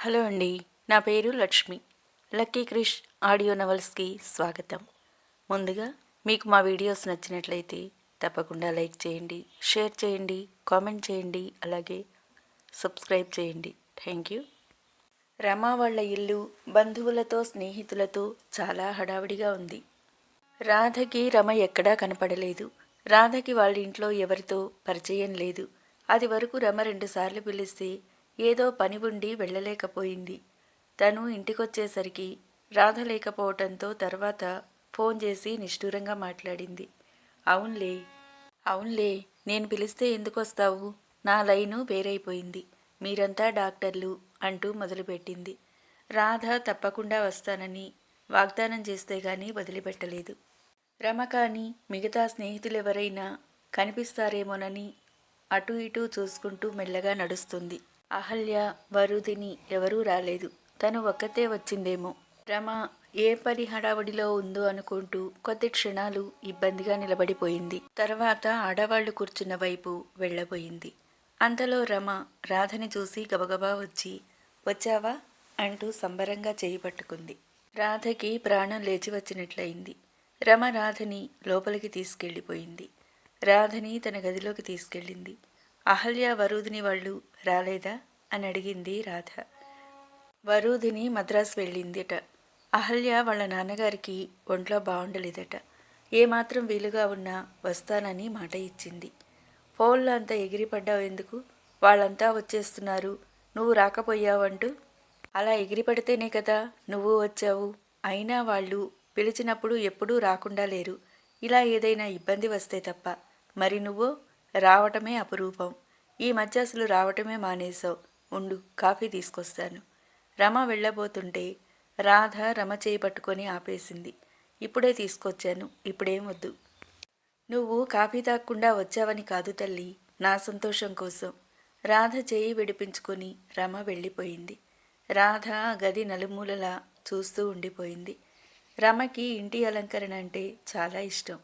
Hello అండి నా పేరు లక్ష్మి. లక్కీ క్రిష్ ఆడియో నవల్స్కి స్వాగతం. ముందుగా మీకు మా వీడియోస్ నచ్చినట్లయితే తప్పకుండా లైక్ చేయండి షేర్ చేయండి కామెంట్ చేయండి అలాగే సబ్స్క్రైబ్ చేయండి. Thank you. రమా వాళ్ళ ఇల్లు బంధువులతో స్నేహితులతో చాలా హడావిడిగా ఉంది. రాధకి రమ ఎక్కడా కనపడలేదు. రాధకి వాళ్ళ ఇంట్లో ఎవరితో పరిచయం లేదు. అది వరకు రమ రెండుసార్లు పిలిస్తే ఏదో పని ఉండి వెళ్ళలేకపోయింది. తను ఇంటికొచ్చేసరికి రాధ లేకపోవటంతో తర్వాత ఫోన్ చేసి నిష్ఠూరంగా మాట్లాడింది. అవునులే అవునులే నేను పిలిస్తే ఎందుకు వస్తావు నా లైను వేరైపోయింది. మీరంతా డాక్టర్లు అంటూ మొదలుపెట్టింది. రాధ తప్పకుండా వస్తానని వాగ్దానం చేస్తే గానీ వదిలిపెట్టలేదు. రమ కానీ మిగతా స్నేహితులెవరైనా కనిపిస్తారేమోనని అటు ఇటు చూసుకుంటూ మెల్లగా నడుస్తుంది. అహల్య వరుదిని ఎవరూ రాలేదు. తను ఒక్కతే వచ్చిందేమో. రమ ఏ పని హడావడిలో ఉందో అనుకుంటూ కొద్ది క్షణాలు ఇబ్బందిగా నిలబడిపోయింది. తర్వాత ఆడవాళ్ళు కూర్చున్న వైపు వెళ్ళబోయింది. అంతలో రమ రాధని చూసి గబగబా వచ్చి వచ్చావా? అంటూ సంబరంగా చేయి పట్టుకుంది. రాధకి ప్రాణం లేచి వచ్చినట్లయింది. రమ రాధని లోపలికి తీసుకెళ్ళిపోయింది. రాధని తన గదిలోకి తీసుకెళ్ళింది. అహల్య వరుదిని వాళ్ళు రాలేదా? అని అడిగింది రాధ. వరూధిని మద్రాసు వెళ్ళిందిట. అహల్య వాళ్ళ నాన్నగారికి ఒంట్లో బాగుండలేదట ఏమాత్రం వీలుగా ఉన్నా వస్తానని మాట ఇచ్చింది. ఫోన్లో అంతా ఎగిరిపడ్డావు ఎందుకు? వాళ్ళంతా వచ్చేస్తున్నారు. నువ్వు రాకపోయావంటూ? అలా ఎగిరిపడితేనే కదా నువ్వు వచ్చావు. అయినా వాళ్ళు పిలిచినప్పుడు ఎప్పుడూ రాకుండా లేరు. ఇలా ఏదైనా ఇబ్బంది వస్తే తప్ప. మరి నువ్వు? రావటమే అపురూపం. ఈ మధ్య అసలు రావటమే మానేశావు. ఉండు కాఫీ తీసుకొస్తాను. రమ వెళ్ళబోతుంటే రాధ రమ చేయి పట్టుకొని ఆపేసింది. ఇప్పుడే తీసుకొచ్చాను ఇప్పుడేం వద్దు నువ్వు కాఫీ తాగకుండా వచ్చావని కాదు తల్లి నా సంతోషం కోసం. రాధ చేయి విడిపించుకొని రమ వెళ్ళిపోయింది. రాధ గది నలుమూలలా చూస్తూ ఉండిపోయింది. రమకి ఇంటి అలంకరణ అంటే చాలా ఇష్టం.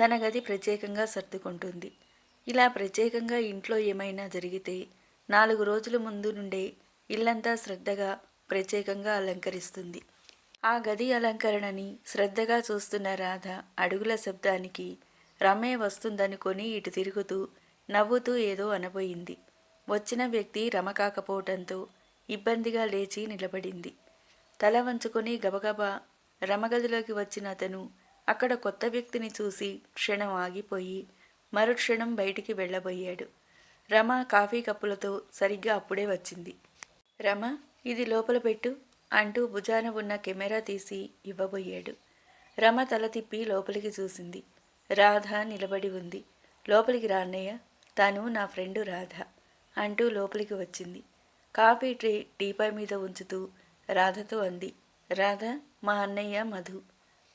తన గది ప్రత్యేకంగా సర్దుకుంటుంది. ఇలా ప్రత్యేకంగా ఇంట్లో ఏమైనా జరిగితే నాలుగు రోజుల ముందు నుండే ఇల్లంతా శ్రద్ధగా ప్రత్యేకంగా అలంకరిస్తుంది. ఆ గది అలంకరణని శ్రద్ధగా చూస్తున్న రాధ అడుగుల శబ్దానికి రమే వస్తుందనుకొని ఇటు తిరుగుతూ నవ్వుతూ ఏదో అనబోయింది. వచ్చిన వ్యక్తి రమ కాకపోవటంతో ఇబ్బందిగా లేచి నిలబడింది. తల వంచుకొని గబగబా రమగదిలోకి వచ్చిన అతను అక్కడ కొత్త వ్యక్తిని చూసి క్షణం ఆగిపోయి మరుక్షణం బయటికి వెళ్ళబోయాడు. రమ కాఫీ కప్పులతో సరిగ్గా అప్పుడే వచ్చింది. రమ ఇది లోపల పెట్టు అంటూ భుజాన ఉన్న కెమెరా తీసి ఇవ్వబోయాడు. రమ తల తిప్పి లోపలికి చూసింది. రాధ నిలబడి ఉంది. లోపలికి రాన్నయ్య తాను నా ఫ్రెండు రాధ అంటూ లోపలికి వచ్చింది. కాఫీ ట్రే టీపై మీద ఉంచుతూ రాధతో అంది. రాధ మా అన్నయ్య మధు.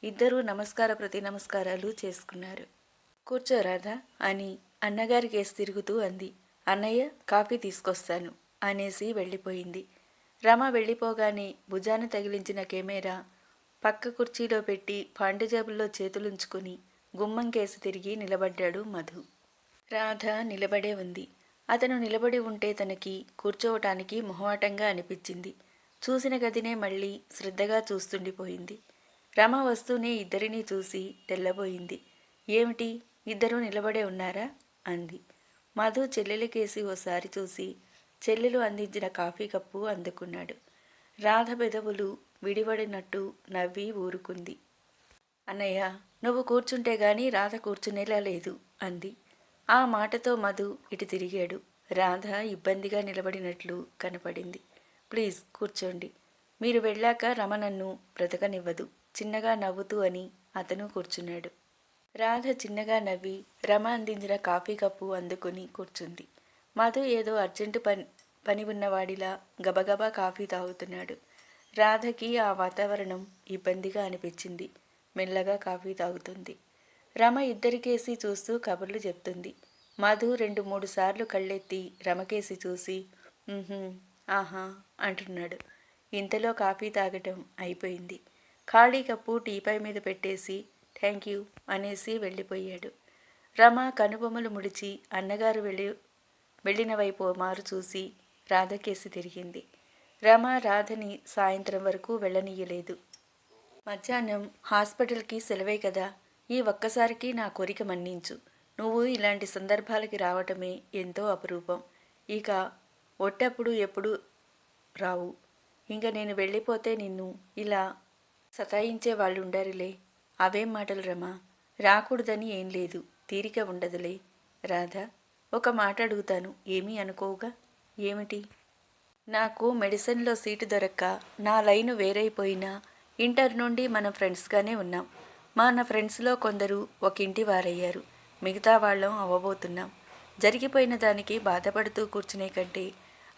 ఇద్దరూ నమస్కార ప్రతి నమస్కారాలు చేసుకున్నారు. కూర్చో రాధ అని అన్నగారి కేసు తిరుగుతూ అంది. అన్నయ్య కాఫీ తీసుకొస్తాను అనేసి వెళ్ళిపోయింది. రమ వెళ్ళిపోగానే భుజాన తగిలించిన కెమెరా పక్క కుర్చీలో పెట్టి పాండజేబుల్లో చేతులుంచుకుని గుమ్మం కేసు తిరిగి నిలబడ్డాడు మధు. రాధ నిలబడే ఉంది. అతను నిలబడి ఉంటే తనకి కూర్చోవటానికి మొహమాటంగా అనిపించింది. చూసిన గదినే మళ్ళీ శ్రద్ధగా చూస్తుండిపోయింది. రమ వస్తూనే ఇద్దరినీ చూసి తెల్లబోయింది. ఏమిటి? ఇద్దరూ నిలబడే ఉన్నారా? అంది. మధు చెల్లెలికేసి ఓసారి చూసి చెల్లెలు అందించిన కాఫీ కప్పు అందుకున్నాడు. రాధ బెదవులు విడివడినట్టు నవ్వి ఊరుకుంది. అన్నయ్య నువ్వు కూర్చుంటే గాని రాధ కూర్చునేలా లేదు అంది. ఆ మాటతో మధు ఇటు తిరిగాడు. రాధ ఇబ్బందిగా నిలబడినట్లు కనపడింది. ప్లీజ్ కూర్చోండి. మీరు వెళ్ళాక రమణన్ను బ్రతకనివ్వదు. చిన్నగా నవ్వుతూ అని అతను కూర్చున్నాడు. రాధ చిన్నగా నవ్వి రమ అందించిన కాఫీ కప్పు అందుకుని కూర్చుంది. మధు ఏదో అర్జెంటు పని పని ఉన్నవాడిలా గబగబా కాఫీ తాగుతున్నాడు. రాధకి ఆ వాతావరణం ఇబ్బందిగా అనిపించింది. మెల్లగా కాఫీ తాగుతుంది. రమ ఇద్దరికేసి చూస్తూ కబుర్లు చెప్తుంది. మధు రెండు మూడు సార్లు కళ్ళెత్తి రమకేసి చూసి ఆహా అంటున్నాడు. ఇంతలో కాఫీ తాగటం అయిపోయింది. ఖాళీ కప్పు టీపై మీద పెట్టేసి థ్యాంక్ యూ అనేసి వెళ్ళిపోయాడు. రమ కనుబొమ్మలు ముడిచి అన్నగారు వెళ్ళి వెళ్ళిన వైపు మారు చూసి రాధకేసి తిరిగింది. రమ రాధని సాయంత్రం వరకు వెళ్ళనీయలేదు. మధ్యాహ్నం హాస్పిటల్కి సెలవే కదా ఈ ఒక్కసారికి నా కోరిక మన్నించు. నువ్వు ఇలాంటి సందర్భాలకి రావటమే ఎంతో అపురూపం. ఇక ఒట్టప్పుడు ఎప్పుడు రావు. ఇంక నేను వెళ్ళిపోతే నిన్ను ఇలా సతాయించే వాళ్ళు ఉండరులే అవేం మాటలు రమా. రాకూడదని ఏం లేదు. తీరిక ఉండదులే. రాధా ఒక మాట అడుగుతాను. ఏమీ అనుకోవుగా? ఏమిటి? నాకు మెడిసిన్లో సీటు దొరక్క. నా లైను వేరైపోయినా ఇంటర్ నుండి మన ఫ్రెండ్స్గానే ఉన్నాం. మన ఫ్రెండ్స్లో కొందరు ఒక ఇంటి వారయ్యారు. మిగతా వాళ్ళం అవ్వబోతున్నాం. జరిగిపోయిన దానికి బాధపడుతూ కూర్చునే కంటే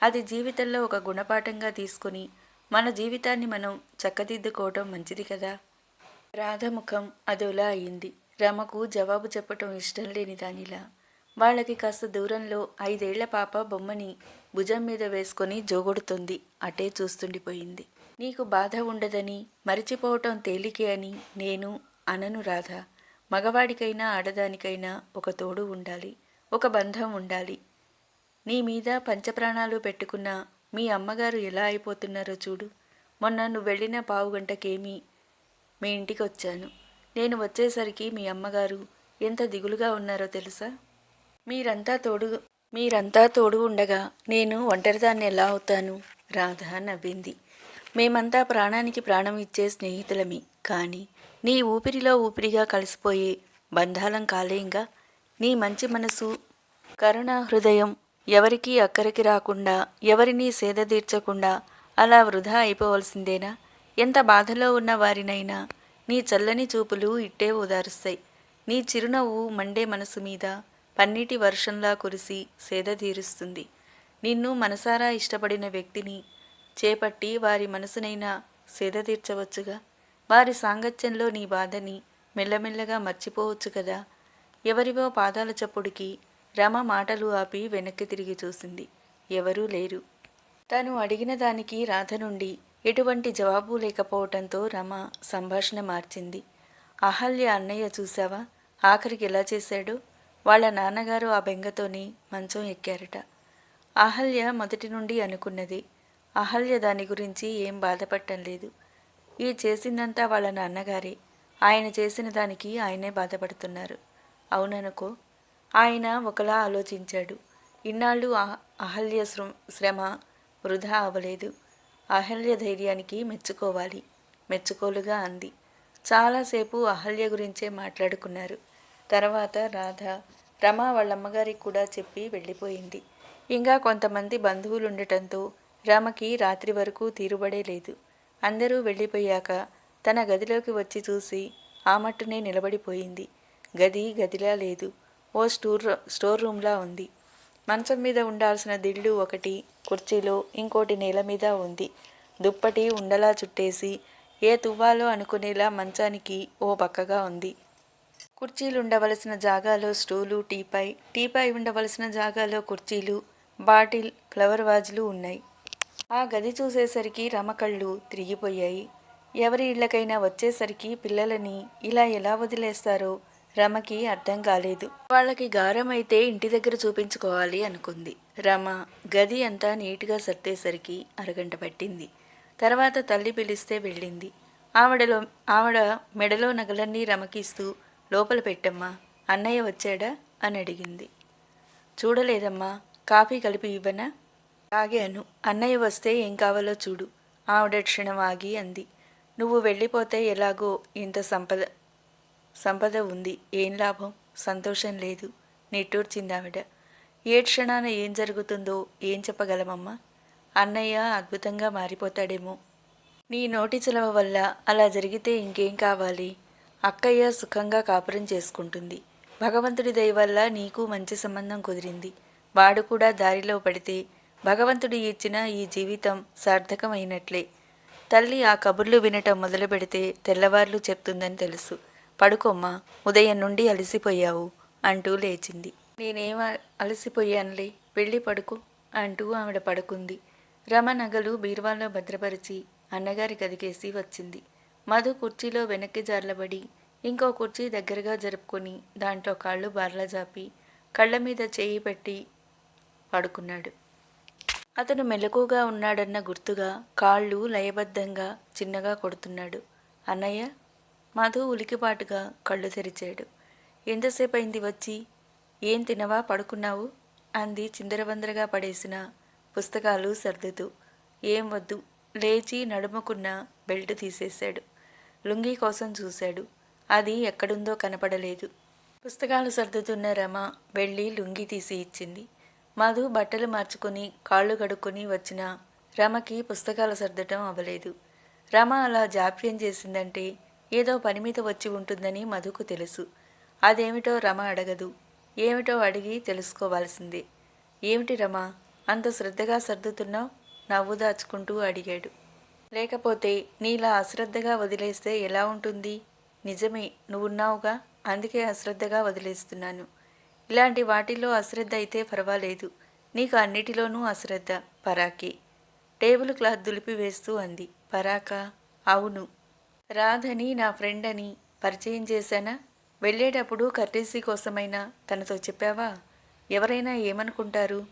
అది జీవితంలో ఒక గుణపాఠంగా తీసుకుని మన జీవితాన్ని మనం చక్కదిద్దుకోవటం మంచిది కదా? రాధముఖం అదోలా అయింది. రమకు జవాబు చెప్పటం ఇష్టం లేని దానిలా. వాళ్ళకి కాస్త దూరంలో ఐదేళ్ళ పాప బొమ్మని భుజం మీద వేసుకొని జోగొడుతుంది. అటే చూస్తుండిపోయింది. నీకు బాధ ఉండదని మరిచిపోవటం తేలికే అని నేను అనను రాధ. మగవాడికైనా ఆడదానికైనా ఒక తోడు ఉండాలి. ఒక బంధం ఉండాలి. నీ మీద పంచప్రాణాలు పెట్టుకున్న మీ అమ్మగారు ఎలా అయిపోతున్నారో చూడు. మొన్న నువ్వు వెళ్ళిన పావు గంటకేమీ మీ ఇంటికి వచ్చాను. నేను వచ్చేసరికి మీ అమ్మగారు ఎంత దిగులుగా ఉన్నారో తెలుసా? మీరంతా తోడు మీరంతా తోడు ఉండగా నేను ఒంటరిదాన్ని ఎలా అవుతాను? రాధ నవ్వింది. మేమంతా ప్రాణానికి ప్రాణం ఇచ్చే స్నేహితులమి. కానీ నీ ఊపిరిలో ఊపిరిగా కలిసిపోయే బంధాలం కాలేంగా నీ మంచి మనసు కరుణా హృదయం ఎవరికీ అక్కరికి రాకుండా ఎవరినీ సేదదీర్చకుండా అలా వృధా అయిపోవలసిందేనా? ఎంత బాధలో ఉన్న వారినైనా నీ చల్లని చూపులు ఇట్టే ఓదారుస్తాయి. నీ చిరునవ్వు మండే మనసు మీద పన్నీటి వర్షంలా కురిసి సేద తీరుస్తుంది. నిన్ను మనసారా ఇష్టపడిన వ్యక్తిని చేపట్టి వారి మనసునైనా సేద తీర్చవచ్చుగా? వారి సాంగత్యంలో నీ బాధని మెల్లమెల్లగా మర్చిపోవచ్చు కదా? ఎవరివో పాదాల చప్పుడికి రమ మాటలు ఆపి వెనక్కి తిరిగి చూసింది. ఎవరూ లేరు. తను అడిగిన దానికి రాధ నుండి ఎటువంటి జవాబు లేకపోవటంతో రమ సంభాషణ మార్చింది. అహల్య అన్నయ్య చూసావా ఆఖరికి ఎలా చేశాడు? వాళ్ళ నాన్నగారు ఆ బెంగతోని మంచం ఎక్కారట. అహల్య మొదటి నుండి అనుకున్నది. అహల్య దాని గురించి ఏం బాధపడటం లేదు. ఈ చేసిందంతా వాళ్ళ నాన్నగారే. ఆయన చేసిన దానికి ఆయనే బాధపడుతున్నారు. అవుననుకో. ఆయన ఒకలా ఆలోచించాడు. ఇన్నాళ్ళు అహ- అహల్య శ్ర- శ్రమ వృధా అవ్వలేదు. అహల్య ధైర్యానికి మెచ్చుకోవాలి. మెచ్చుకోలుగా అంది. చాలాసేపు అహల్య గురించే మాట్లాడుకున్నారు. తర్వాత రాధ రమ వాళ్ళమ్మగారికి కూడా చెప్పి వెళ్ళిపోయింది. ఇంకా కొంతమంది బంధువులు ఉండటంతో రమకి రాత్రి వరకు తీరుబడే లేదు. అందరూ వెళ్ళిపోయాక తన గదిలోకి వచ్చి చూసి ఆ మట్టునే నిలబడిపోయింది. గది గదిలా లేదు. ఓ స్టోర్ స్టోర్ రూమ్లా ఉంది. మంచం మీద ఉండాల్సిన దిళ్ళు ఒకటి కుర్చీలో ఇంకోటి నేల మీద ఉంది. దుప్పటి ఉండలా చుట్టేసి ఏ తువ్వాలో అనుకునేలా మంచానికి ఓ పక్కగా ఉంది. కుర్చీలు ఉండవలసిన జాగాలో స్టూలు టీపై టీపై ఉండవలసిన జాగాలో కుర్చీలు బాటిల్ ఫ్లవర్ వాజులు ఉన్నాయి. ఆ గది చూసేసరికి రమకళ్ళు తిరిగిపోయాయి. ఎవరి ఇళ్ళకైనా వచ్చేసరికి పిల్లలని ఇలా ఎలా వదిలేస్తారో రమకి అర్థం కాలేదు. వాళ్ళకి గారమైతే అయితే ఇంటి దగ్గర చూపించుకోవాలి అనుకుంది. రమ గది అంతా నీట్గా సర్దేసరికి అరగంట పట్టింది. తర్వాత తల్లి పిలిస్తే వెళ్ళింది. ఆవిడలో ఆవిడ మెడలో నగలన్నీ రమకిస్తూ లోపల పెట్టమ్మా అన్నయ్య వచ్చాడా? అని అడిగింది. చూడలేదమ్మా కాఫీ కలిపి ఇవ్వనా? తాగాను అన్నయ్య వస్తే ఏం కావాలో చూడు. ఆవిడ క్షణం ఆగి అంది. నువ్వు వెళ్ళిపోతే ఎలాగో ఇంత సంపద సంపద ఉంది. ఏం లాభం? సంతోషం లేదు. నిట్టూర్చింది ఆవిడ ఏ క్షణాన ఏం జరుగుతుందో ఏం చెప్పగలమమ్మా? అన్నయ్య అద్భుతంగా మారిపోతాడేమో. నీ నోటి చిలవ వల్ల అలా జరిగితే ఇంకేం కావాలి? అక్కయ్య సుఖంగా కాపురం చేసుకుంటుంది. భగవంతుడి దయ వల్ల నీకు మంచి సంబంధం కుదిరింది. వాడు కూడా దారిలో పడితే భగవంతుడు ఇచ్చిన ఈ జీవితం సార్థకమైనట్లే. తల్లి ఆ కబుర్లు వినటం మొదలు పెడితే తెల్లవార్లు చెప్తుందని తెలుసు. పడుకోమ్మా ఉదయం నుండి అలసిపోయావు అంటూ లేచింది. నేనేం అలసిపోయానులే వెళ్ళి పడుకో అంటూ ఆవిడ పడుకుంది. రమ నగలు బీరువాలో భద్రపరిచి అన్నగారి గదికేసి వచ్చింది. మధు కుర్చీలో వెనక్కి జార్లబడి ఇంకో కుర్చీ దగ్గరగా జరుపుకొని దాంట్లో కాళ్ళు బార్లా జాపి కళ్ళ మీద చేయి పెట్టి పడుకున్నాడు. అతను మెలకుగా ఉన్నాడన్న గుర్తుగా కాళ్ళు లయబద్ధంగా చిన్నగా కొడుతున్నాడు. అన్నయ్య మధు ఉలికిపాటుగా కళ్ళు తెరిచాడు. ఎంతసేపు అయింది వచ్చి? ఏం తినవా? పడుకున్నావు? అంది చిందరవందరగా పడేసిన పుస్తకాలు సర్దుతూ. ఏం వద్దు. లేచి నడుముకున్న బెల్ట్ తీసేశాడు. లుంగీ కోసం చూశాడు. అది ఎక్కడుందో కనపడలేదు. పుస్తకాలు సర్దుతున్న రమ వెళ్ళి లుంగి తీసి ఇచ్చింది. మధు బట్టలు మార్చుకుని కాళ్ళు కడుక్కొని వచ్చిన రమకి పుస్తకాలు సర్దటం అవ్వలేదు. రమ అలా జాప్యం చేసిందంటే ఏదో పని మీద వచ్చి ఉంటుందని మధుకు తెలుసు. అదేమిటో రమ అడగదు. ఏమిటో అడిగి తెలుసుకోవాల్సిందే. ఏమిటి రమ? అంత శ్రద్ధగా సర్దుతున్నావు నవ్వు దాచుకుంటూ అడిగాడు. లేకపోతే నీలా అశ్రద్ధగా వదిలేస్తే ఎలా ఉంటుంది? నిజమే నువ్వున్నావుగా? అందుకే అశ్రద్ధగా వదిలేస్తున్నాను. ఇలాంటి వాటిల్లో అశ్రద్ధ అయితే పర్వాలేదు నీకు అన్నిటిలోనూ అశ్రద్ధ పరాకి. టేబుల్ క్లాత్ దులిపివేస్తూ అంది. పరాక? అవును. రాధని నా ఫ్రెండ్ అని పరిచయం చేశానా? వెళ్ళేటప్పుడు కర్టీసీ కోసమైనా తనతో చెప్పావా? ఎవరైనా ఏమనుకుంటారు?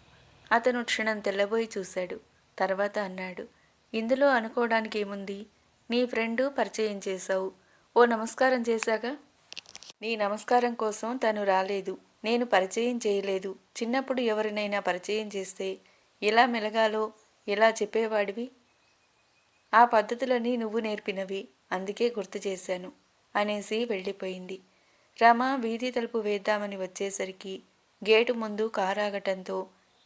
అతను క్షణం తెల్లబోయి చూశాడు. తర్వాత అన్నాడు. ఇందులో అనుకోవడానికి ఏముంది? నీ ఫ్రెండు పరిచయం చేశావు. ఓ నమస్కారం చేశాగా? నీ నమస్కారం కోసం తను రాలేదు. నేను పరిచయం చేయలేదు. చిన్నప్పుడు ఎవరినైనా పరిచయం చేస్తే ఎలా మెలగాలో ఎలా చెప్పేవాడివి? ఆ పద్ధతులని నువ్వు నేర్పినవి. అందుకే గుర్తు చేశాను అనేసి వెళ్ళిపోయింది. రమ వీధి తలుపు వేద్దామని వచ్చేసరికి గేటు ముందు కారాగటంతో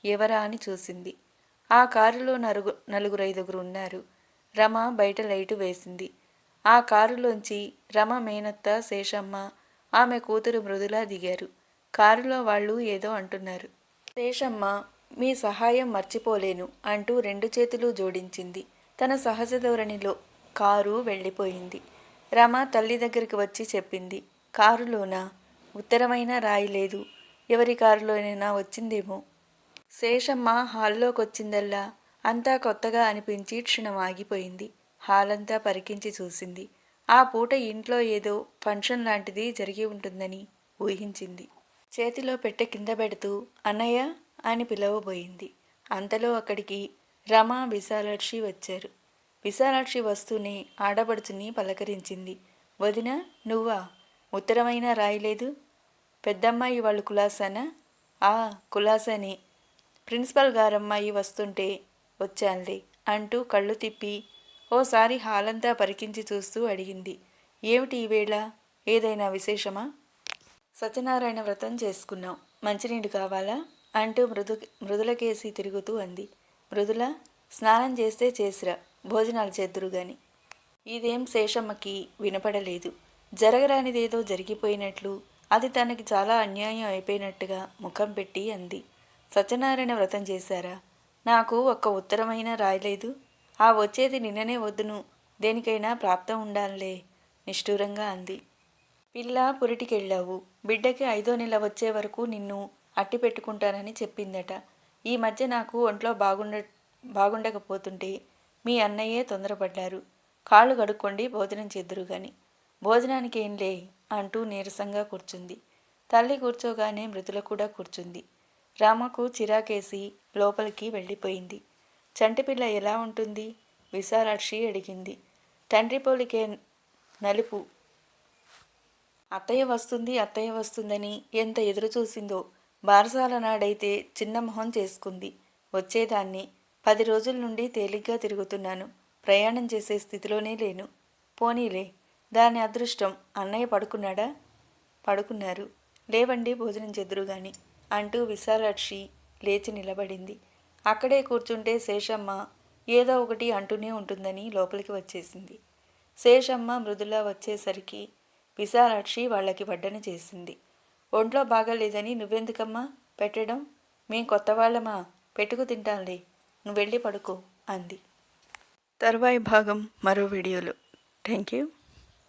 ఎవరా అని చూసింది. ఆ కారులో నలుగు నలుగురు ఐదుగురు ఉన్నారు. రమ బయట లైటు వేసింది. ఆ కారులోంచి రమ మేనత్త శేషమ్మ ఆమె కూతురు మృదులా దిగారు. కారులో వాళ్ళు ఏదో అంటున్నారు. శేషమ్మ మీ సహాయం మర్చిపోలేను అంటూ రెండు చేతులు జోడించింది. తన సహజ ధోరణిలో కారు వెళ్ళిపోయింది. రమ తల్లి దగ్గరికి వచ్చి చెప్పింది కారులోనా? ఉత్తరమైన రాయి లేదు. ఎవరి కారులోనైనా వచ్చిందేమో. శేషమ్మ హాల్లోకి వచ్చిందల్లా అంతా కొత్తగా అనిపించి క్షణం ఆగిపోయింది హాల్ అంతా పరికించి చూసింది. ఆ పూట ఇంట్లో ఏదో ఫంక్షన్ లాంటిది జరిగి ఉంటుందని ఊహించింది. చేతిలో పెట్టె కింద పెడుతూ అన్నయ్య అని పిలవబోయింది. అంతలో అక్కడికి రమ విశాలాక్షి వచ్చారు. విశాలాక్షి వస్తూనే ఆడపడుచుని పలకరించింది. వదిన నువ్వా? ఉత్తరమైనా రాయలేదు? పెద్దమ్మాయి వాళ్ళు కులాసానా? ఆ కులాసనే. ప్రిన్సిపల్ గారమ్మాయి వస్తుంటే వచ్చానులే అంటూ కళ్ళు తిప్పి ఓసారి హాలంతా పరికించి చూస్తూ అడిగింది. ఏమిటి ఈవేళ ఏదైనా విశేషమా? సత్యనారాయణ వ్రతం చేసుకున్నాం. మంచినీడు కావాలా? అంటూ మృదు మృదులకేసి తిరుగుతూ అంది. మృదుల స్నానం చేస్తే చేసిరా. భోజనాలు చేద్దురు గాని. ఇదేం శేషమ్మకి వినపడలేదు. జరగరానిదేదో జరిగిపోయినట్లు అది తనకి చాలా అన్యాయం అయిపోయినట్టుగా ముఖం పెట్టి అంది. సత్యనారాయణ వ్రతం చేశారా? నాకు ఒక్క ఉత్తరమైనా రాయలేదు. ఆ వచ్చేది నిన్ననే వద్దును. దేనికైనా ప్రాప్తం ఉండాలే నిష్ఠూరంగా అంది. పిల్ల పురిటికెళ్ళావు. బిడ్డకి ఐదో నెల వచ్చే వరకు నిన్ను అట్టి పెట్టుకుంటానని చెప్పిందట. ఈ మధ్య నాకు ఒంట్లో బాగుండ బాగుండకపోతుంటే మీ అన్నయ్యే తొందరపడ్డారు. కాళ్ళు కడుక్కోండి భోజనం చేద్దురు గాని. భోజనానికి ఏంలే అంటూ నీరసంగా కూర్చుంది. తల్లి కూర్చోగానే మృతుల కూడా కూర్చుంది. రామకు చిరాకేసి లోపలికి వెళ్ళిపోయింది. చంటిపిల్ల ఎలా ఉంటుంది? విశాలాక్షి అడిగింది. తండ్రి పోలికే నలుపు. అత్తయ్య వస్తుంది అత్తయ్య వస్తుందని ఎంత ఎదురు చూసిందో బారసాల నాడైతే చిన్న మొహం చేసుకుంది. వచ్చేదాన్ని పది రోజుల నుండి తేలిగ్గా తిరుగుతున్నాను. ప్రయాణం చేసే స్థితిలోనే లేను. పోనీలే దాని అదృష్టం అన్నయ్య పడుకున్నాడా? పడుకున్నారు. లేవండి భోజనం చెదురు గాని అంటూ విశాలాక్షి లేచి నిలబడింది. అక్కడే కూర్చుంటే శేషమ్మ ఏదో ఒకటి అంటూనే ఉంటుందని లోపలికి వచ్చేసింది. శేషమ్మ మృదులా వచ్చేసరికి విశాలాక్షి వాళ్ళకి వడ్డన చేసింది. ఒంట్లో బాగాలేదని నువ్వెందుకమ్మా? పెట్టడం? మేం కొత్త వాళ్ళమా? పెట్టుకు తింటాంలే. నువ్వు వెళ్ళి పడుకో అంది. తర్వాయి భాగం మరో వీడియోలో. Thank you